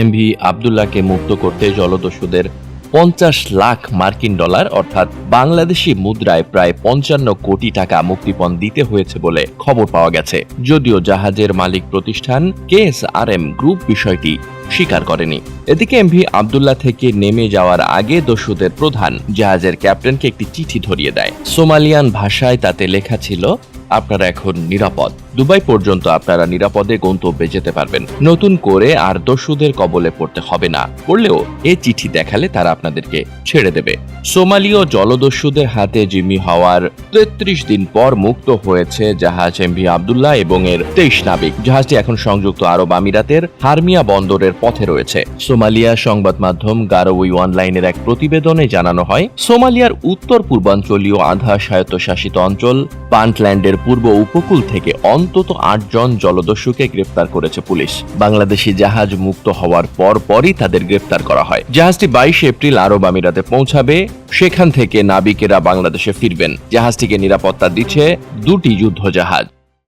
MV আবদুল্লাহকে মুক্ত করতে জলদস্যুদের পঞ্চাশ লাখ মার্কিন ডলার, অর্থাৎ বাংলাদেশি মুদ্রায় প্রায় পঞ্চান্ন কোটি টাকা মুক্তিপণ দিতে হয়েছে বলে খবর পাওয়া গেছে। যদিও জাহাজের মালিক প্রতিষ্ঠান কেএসআরএম গ্রুপ বিষয়টি স্বীকার করেনি। এদিকে এমভি আবদুল্লাহ থেকে নেমে যাওয়ার আগে দস্যুদের প্রধান জাহাজের ক্যাপ্টেনকে একটি চিঠি ধরিয়ে দেয়। সোমালিয়ান ভাষায় তাতে লেখা ছিল আপনারা এখন নিরাপদ। দুবাই পর্যন্ত আপনারা নিরাপদে গন্তব্যে যেতে পারবেন। নতুন করে আর দস্যুদের কবলে পড়তে হবে না। পড়লেও এ চিঠি দেখালে তারা আপনাদেরকে ছেড়ে দেবে। সোমালীয় জলদস্যুদের হাতে জিম্মি হওয়ার তেত্রিশ দিন পর মুক্ত হয়েছে জাহাজ এমভি আবদুল্লাহ এবং এর তেইশ নাবিক। জাহাজটি এখন সংযুক্ত আরব আমিরাতের হারমিয়া বন্দরের পথে রয়েছে। সোমালিয়া সংবাদ মাধ্যম গারোই অনলাইনের এক প্রতিবেদনে জানানো হয়, সোমালিয়ার উত্তর পূর্বাঞ্চলীয় আধা স্বায়ত্তশাসিত অঞ্চল পান্টল্যান্ডের পূর্ব উপকূল থেকে অন্তত আটজন জলদস্যুকে গ্রেফতার করেছে পুলিশ। বাংলাদেশি জাহাজ মুক্ত হওয়ার পর পরই তাদের গ্রেফতার করা হয়। জাহাজটি বাইশে এপ্রিল আরব আমিরাতে পৌঁছাবে। সেখান থেকে নাবিকেরা বাংলাদেশে ফিরবেন। জাহাজটিকে নিরাপত্তা দিচ্ছে দুটি যুদ্ধ জাহাজ